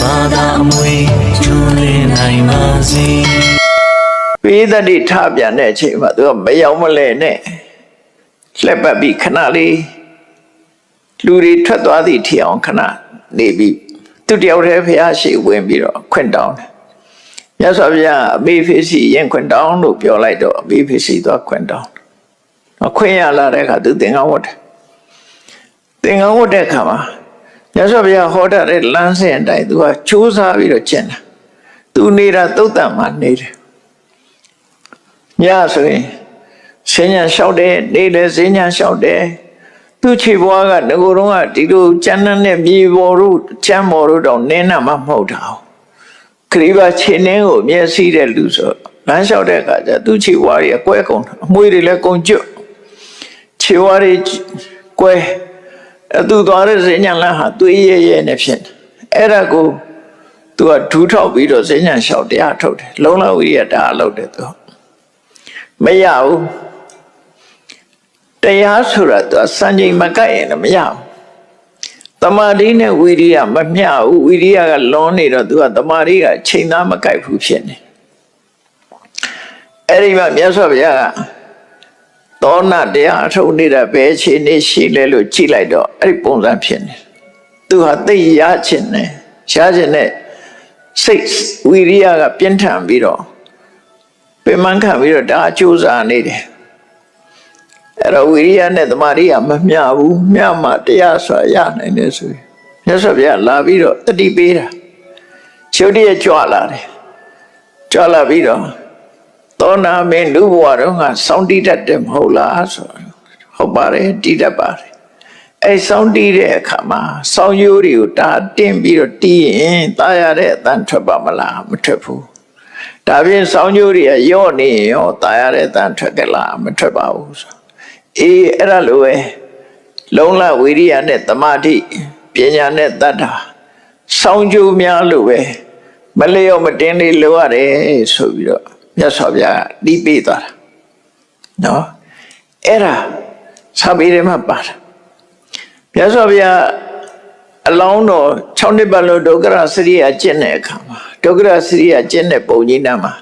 ဘာသာအမွေကျွလင်းနိုင်ပါစေပေးသတိထပြန်တဲ့အချိန်မှာသူကမရောက်မလဲနဲ့လှက်ပတ်ပြီးခဏလေးလူတွေထွက်သွားသည့်ထီအောင်ခဏနေပြီးသူတယောက်တည်းဖះရှိဝင်ပြီးတော့ခွင့်တောင်းတယ်မြတ်စွာဘုရားအမေဖေစီရင်ခွင့်တောင်းလို့ပြောလိုက်တော့အမေဖေစီသွားခွင့်တောင်းအခွင့်ရလာတဲ့အခါသူသင်္ကန်းဝတ်တယ်သင်္ကန်းဝတ်တဲ့အခါမှာ မြတ်စွာဘုရားဟောတာတဲ့လမ်းစဉ်အတိုင်းသူကစူးစမ်းပြီးတော့ကျင့်တာသူနေတာသုတ်တံမှာနေတယ်ညဆိုရင်စဉ္ညာလျှောက်တယ်နေလည်းစဉ္ညာလျှောက်တယ်သူခြေဘွားကငကိုယ်တော့ကဒီလိုကျန်းတဲ့မြေပေါ်တို့ကျမ်းပေါ်တို့တော့နင်းနာမှမဟုတ်တာဘူးခရီးပါခြေနှင်းကိုမျက်စိတဲ့လူဆိုလမ်းလျှောက်တဲ့အခါကျသူခြေဘွားတွေအကွဲကုန်တာအမွှေးတွေလည်းကုန်ကျွတ်ခြေဘွားတွေကွဲ အသူသွားတဲ့စဉ္ညာလမ်းဟာသွေးရဲရဲနဲ့ဖြစ်တယ်အဲ့ဒါကိုသူကဒူးထောက်ပြီးတော့စဉ္ညာလျှောက်တရားထုတ်တယ်လုံလဝိရိယတရားလုပ်တယ်သူမရဘူးတရားဆိုတာသူစံချိန်မကပ်ရင်လည်းမရဘူးတမာတိနဲ့ဝိရိယမမျှဘူးဝိရိယကလွန်နေတော့သူကတမာတိကချိန်သားမကိုက်ဘူးဖြစ်နေအဲ့ဒီမှာမြတ်စွာဘုရားက သောနာတရားအထုတ်နေတာပဲအချိန်နေရှိလဲလို့ကြည့်လိုက်တော့အဲ့ဒီပုံစံဖြစ်နေသူဟာသိရခြင်းနဲ့ရှားခြင်းနဲ့စိတ်ဝိရိယကပြင်းထန်ပြီးတော့ပင်မခံပြီးတော့ဒါအကျိုးစားနေတယ်အဲ့တော့ဝိရိယနဲ့တမာရိယမမျှဘူးမျှမှတရားဆိုရနိုင်တယ်ဆိုရင်မြတ်စွာဘုရားလာပြီးတော့တတိပေးတာချုပ်တည်းကြွလာတယ်ကြွလာပြီးတော့ သောနာမင်းလူဘဝတော့ငါစောင်းတီးတတ်တယ်မဟုတ်လားဆိုဟုတ်ပါတယ်တီးတတ်ပါတယ်အဲစောင်းတီးတဲ့အခါမှာစောင်းရိုးတွေကိုတာတင်ပြီးတော့တီးရင်တာရတဲ့အတန်ထွက်ပါမလားမထွက်ဘူးဒါပြင်စောင်းရိုးတွေကရော့နေရင်ရောတာရတဲ့အတန်ထွက်ကြလားမထွက်ပါဘူးဆိုအေးအဲ့ဒါလိုပဲလုံလဝိရိယနဲ့တမာတိပညာနဲ့တတ်တာစောင်းကြိုးများလို့ပဲမလျော့မတင်လေးလိုရတယ်ဆိုပြီးတော့ မြတ်စွာဘုရားတီးပေးသွားတာနော်အဲ့ဒါသာပေထဲမှာပါတာမြတ်စွာဘုရားအလောင်းတော်6နှစ်ပတ်လုံးဒုက္ခရစရိယကျင့်တဲ့အခါမှာဒုက္ခရစရိယကျင့်တဲ့ပုံကြီးနာမှာ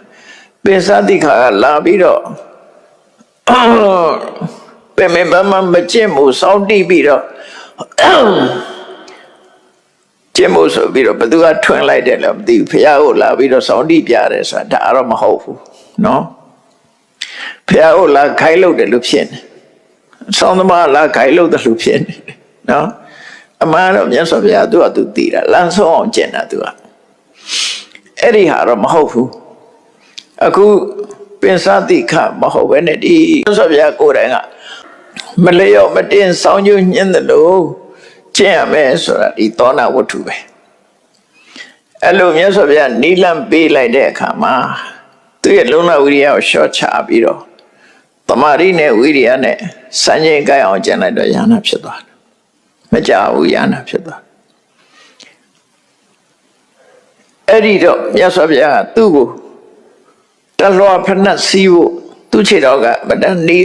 ပင်စတိခါကလာပြီးတော့ပင်မဘမမကျင့်မှုစောင့်တိပြီးတော့ ကျင့်ဖို့ဆိုပြီးတော့ဘသူကထွင်လိုက်တယ်လည်းမသိဘူးဖះကိုလာပြီးတော့စောင်းတိပြတယ်ဆိုတာဒါတော့မဟုတ်ဘူးနော်ဖះကိုလာခိုင်းလို့တယ်လို့ဖြစ်နေဆောင်းသမားလာခိုင်းလို့တယ်လို့ဖြစ်နေနော်အမှန်တော့မြတ်စွာဘုရားသူကသူတည်တာလမ်းဆုံးအောင်ကျင့်တာသူကအဲ့ဒီဟာတော့မဟုတ်ဘူးအခုပင်စတိခမဟုတ်ပဲနဲ့ဒီမြတ်စွာဘုရားကိုယ်တိုင်ကမလျော့မတင်ဆောင်းညှင်းတယ်လို့ ကျင့်ရမယ်ဆိုတာဒီသောနာဝတ္ထုပဲအဲ့လိုမြတ်စွာဘုရားနိလန့်ပေးလိုက်တဲ့အခါမှာသူရဲ့လုံလဝိရိယကိုရှော့ချပြီးတော့တမာရိနဲ့ဝိရိယနဲ့စံချိန်ကိုက်အောင်ကျင့်လိုက်တော့ယ ahanan ဖြစ်သွားတယ်မကြဘူးရဟနာဖြစ်သွားအဲ့ဒီတော့မြတ်စွာဘုရားကသူ့ကိုတလွာဖဏတ်စီးဖို့သူ့ခြေတော်ကမတန်းနေ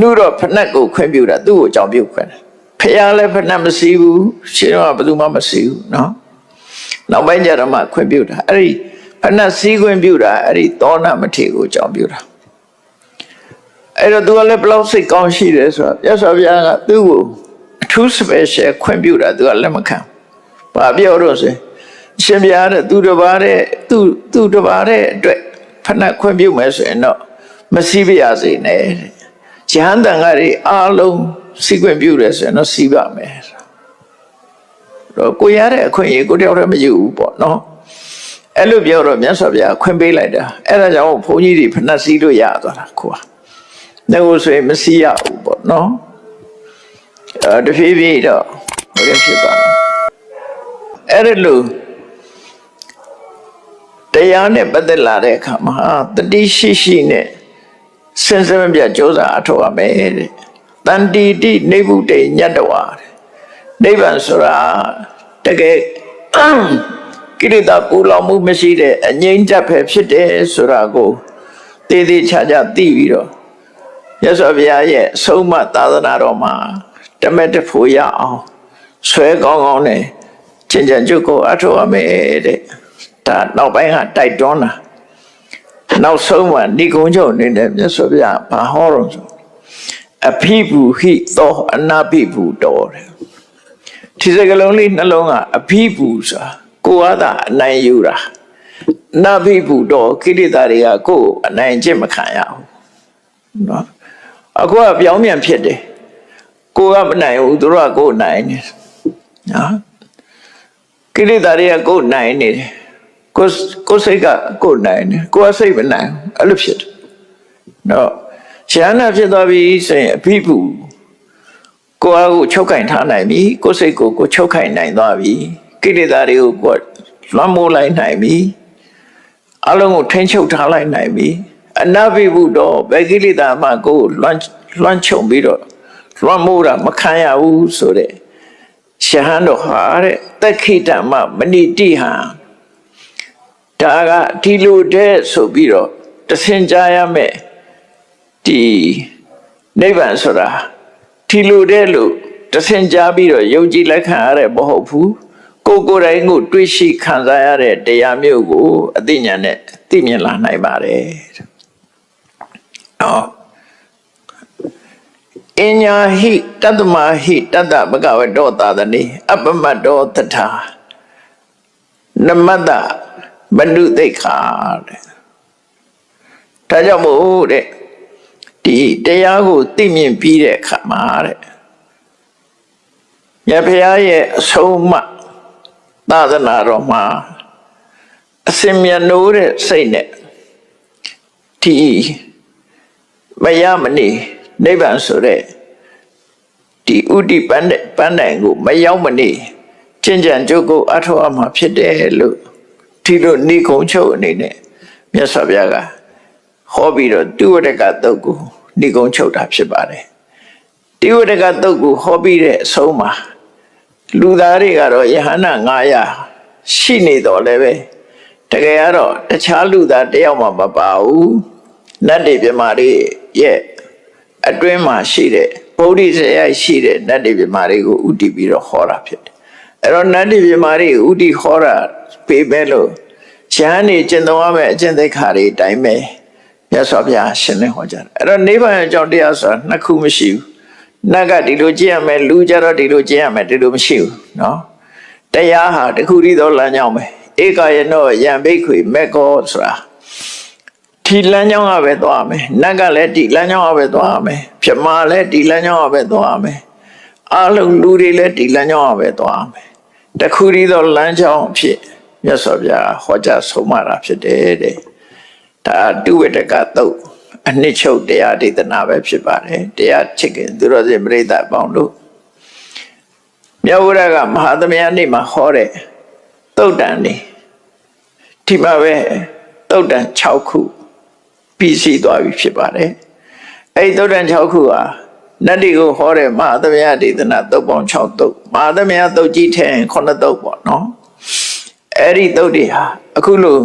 နုတော့ဖဏတ်ကိုခွင့်ပြုတာသူ့ကိုအကြောင်းပြုခွင့်တယ် ဖះလည်းဖဏတ်မစီးဘူးရှင်တော်ကဘယ်သူမှမစီးဘူးเนาะနောက်ပိုင်းကျတော့မှခွင့်ပြုတာအဲ့ဒီဖဏတ်စီးခွင့်ပြုတာအဲ့ဒီသောနာမထေကိုအကြောင်းပြုတာ အဲ့တော့သူကလည်းဘလောက်စိတ်ကောင်းရှိတယ်ဆိုတော့မြတ်စွာဘုရားကသူ့ကိုအထူး special ခွင့်ပြုတာသူကလက်မခံ။ဘာပြောတော့ဆိုရင်အရှင်ဘုရားတဲ့သူတစ်ပါးတဲ့သူသူတစ်ပါးတဲ့အတွက်ဖဏခွင့်ပြုမယ်ဆိုရင်တော့မစီးပါရစေနဲ့တဲ့။ဂျဟန်တန်ကတွေအားလုံး စီးခွင့်ပြုတယ်ဆိုရင်တော့စီးပါမယ်။တော့ကိုရတဲ့အခွင့်အရေးကိုတယောက်တည်းမယူဘူးပေါ့နော်။အဲ့လိုပြောတော့မြတ်စွာဘုရားခွင့်ပေးလိုက်တာ။အဲ့ဒါကြောင့်ဘုန်းကြီးတွေဖဏစီးလို့ရသွားတာခွာ။နေကိုဆိုရင်မစီရဘူးပေါ့နော်အဲတဖြည်းဖြည်းတော့ဟိုရဖြစ်သွားတယ်အဲ့ဒီလိုတရားနဲ့ပတ်သက်လာတဲ့အခါမှာတတိရှိရှိနဲ့စဉ်စမပြကြိုးစားအထောက်ရမယ်တဲ့ တန်တီတိနေဗုတေညတ္တဝါတဲ့နိဗ္ဗာန်ဆိုတာတကယ်ကိရိတာပူလောင်မှုမရှိတဲ့အငြိမ့်ချက်ပဲဖြစ်တယ်ဆိုတာကိုတည်တည်ချာချာသိပြီးတော့ရသော်ဘုရားရဲ့အဆုံးမသာသနာတော်မှာတမက်တဖို့ရအောင်ဆွဲကောင်းကောင်းနဲ့ကျင့်ကြံကြုတ်ကိုအထောက်ရမယ်တဲ့ဒါနောက်ပိုင်းကတိုက်တွန်းတာနောက်ဆုံးမှဏိကုံးချုပ်အနေနဲ့မြတ်စွာဘုရားဘာဟောတော့ဆို အဖိဘူဟိသောအနာပိဘူတော်တဲ့ဒီစကလုံးလေးနှလုံးကအဖိဘူဆိုတာကိုယ်ကသာအနိုင်ယူတာနာပိဘူတော်ကိလေသာတွေကကိုယ်အနိုင်ကျင့်မခံရဘူးနော်အခုကပြောင်းပြန်ဖြစ်တယ်ကိုယ်ကမနိုင်ဘူးသူတို့ကကိုယ်နိုင်နေတယ်နော်ကိလေသာတွေကကိုယ်နိုင်နေတယ်ကိုယ်ကိုယ်စိတ်ကကိုယ်နိုင်တယ်ကိုယ်ကစိတ်မနိုင်ဘူးအဲ့လိုဖြစ်တယ်နော် ရှမ်းနာဖြစ်သွားပြီဆိုရင်အဖိပူကိုယ်အားကိုချုပ်ကင်ထားနိုင်ပြီကိုယ်စိတ်ကိုကိုယ်ချုပ်ကင်နိုင်သွားပြီကိလေသာတွေကိုကိုယ်လွှမ်းမိုးလိုက်နိုင်ပြီအလုံးကိုထိန်းချုပ်ထားလိုက်နိုင်ပြီအနာပိပုတော့ဘယ်ကိလေသာမှကိုယ်လွှမ်းလွှမ်းခြုံပြီးတော့လွှမ်းမိုးတာမခံရဘူးဆိုတဲ့ရှဟန်တော်ဟာတဲ့တက်ခိတမမဏိတိဟံဒါကဒီလိုတဲ့ဆိုပြီးတော့တဆင်ကြရမယ် ဒီနိဗ္ဗာန်ဆိုတာဒီလိုတဲ့လို့တဆင်ကြပြီးတော့ယုံကြည်လက်ခံရတဲ့မဟုတ်ဘူးကိုယ်ကိုယ်တိုင်ကိုတွေးရှိခံစားရတဲ့တရားမျိုးကိုအသိဉာဏ်နဲ့သိမြင်လာနိုင်ပါတယ်အော်အညာဟိတတ္တမဟိတတ္တဘဂဝတောသာသနေအပမတ္တောတထာနမတ္တမနုသိက္ခာတဲ့ဒါကြောင့်မို့တဲ့ ဒီတရားကိုသိမြင်ပြီးတဲ့အခါမှာတဲ့မြတ်ဖရာရဲ့အဆုံးအမသာသနာတော်မှာအစင်မြတ်နိုးတဲ့စိတ်နဲ့ဒီမရမနေနိဗ္ဗာန်ဆိုတဲ့ဒီဥဒိပန်းတဲ့ပန်းတိုင်ကိုမရောက်မနေကျင့်ကြံကြုတ်ကိုအထောက်အမှာဖြစ်တယ်လို့ဒီလိုနေကုံချုပ်အနေနဲ့မြတ်စွာဘုရားကဟောပြီးတော့တိဝတကတုတ်ကို နေကုံချုပ်တာဖြစ်ပါတယ်တိဝတကတုတ်ကိုဟောပြီးတဲ့အဆုံးမှာလူသားတွေကတော့ယဟန္တာ900ရှိနေတော့လည်းပဲတကယ်ကတော့တခြားလူသားတယောက်မှမပါဘူးနတ်တွေပြမာတွေရဲ့အတွင်းမှာရှိတဲ့ဗုဒ္ဓဇေယျရှိတဲ့နတ်တွေပြမာတွေကိုဥတည်ပြီးတော့ဟောတာဖြစ်တယ်အဲ့တော့နတ်တွေပြမာတွေဥတည်ဟောတာပေးပဲလို့ရဟန်းနေကျင့်သုံးရမယ့်အကျင့်သိက္ခာတွေအတိုင်းပဲ မြတ်စွာဘုရားရှင်းလင်းဟောကြားတယ်အဲ့တော့နိဗ္ဗာန်အကြောင်းတရားဆိုတာနှစ်ခုမရှိဘူးနတ်ကဒီလိုကျင့်ရမယ်လူကြတော့ဒီလိုကျင့်ရမယ်ဒီလိုမရှိဘူးเนาะတရားဟာတခုတည်းသောလမ်းကြောင်းပဲဧကယနောယံဘိက္ခွေမေကောဆိုတာဒီလမ်းကြောင်းကပဲသွားမယ်နတ်ကလည်းဒီလမ်းကြောင်းကပဲသွားမယ်ပြမလည်းဒီလမ်းကြောင်းကပဲသွားမယ်အလုံးလူတွေလည်းဒီလမ်းကြောင်းကပဲသွားမယ်တခုတည်းသောလမ်းကြောင်းအဖြစ်မြတ်စွာဘုရားဟောကြားဆုံးမတာဖြစ်တယ်တဲ့ ဒါတုဝတ္တကသုတ်အနှစ်ချုပ်တရားဒေသနာပဲဖြစ်ပါတယ်တရားချစ်ခင်သူတော်စင်ပြိဿအပေါင်းတို့မြတ်ဝရကမဟာသမယနေ့မှာဟောတဲ့သုတ်တန်နေဒီမှာပဲသုတ်တန်6ခုပြီးစီးသွားပြီဖြစ်ပါတယ်အဲ့ဒီသုတ်တန်6ခုဟာနတ်တွေကိုဟောတဲ့မဟာသမယဒေသနာသုတ်ပေါင်း6သုတ်မဟာသမယသုတ်ကြီးထဲ9သုတ်ပေါ့နော်အဲ့ဒီသုတ်တွေဟာအခုလို့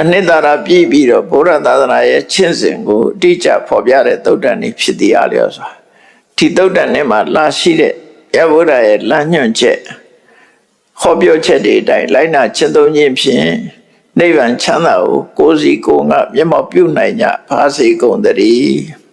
အနှစ်သာရပြည့်ပြီးတော့ဗုဒ္ဓသာသနာရဲ့ချင့်စဉ်ကိုအတိအကျဖော်ပြတဲ့သုတ်တန်တွေဖြစ်သေးရလျော်စွာဒီသုတ်တန်ထဲမှာလာရှိတဲ့ရဗုဒ္ဓရဲ့လမ်းညွှန်ချက်ဟောပြောချက်တွေအတိုင်းလိုက်နာကျင့်သုံးခြင်းဖြင့်နိဗ္ဗာန်ချမ်းသာကိုကိုယ်စီကိုယ်ငါမျက်မှောက်ပြုနိုင်ကြပါစေကုန်သတည်း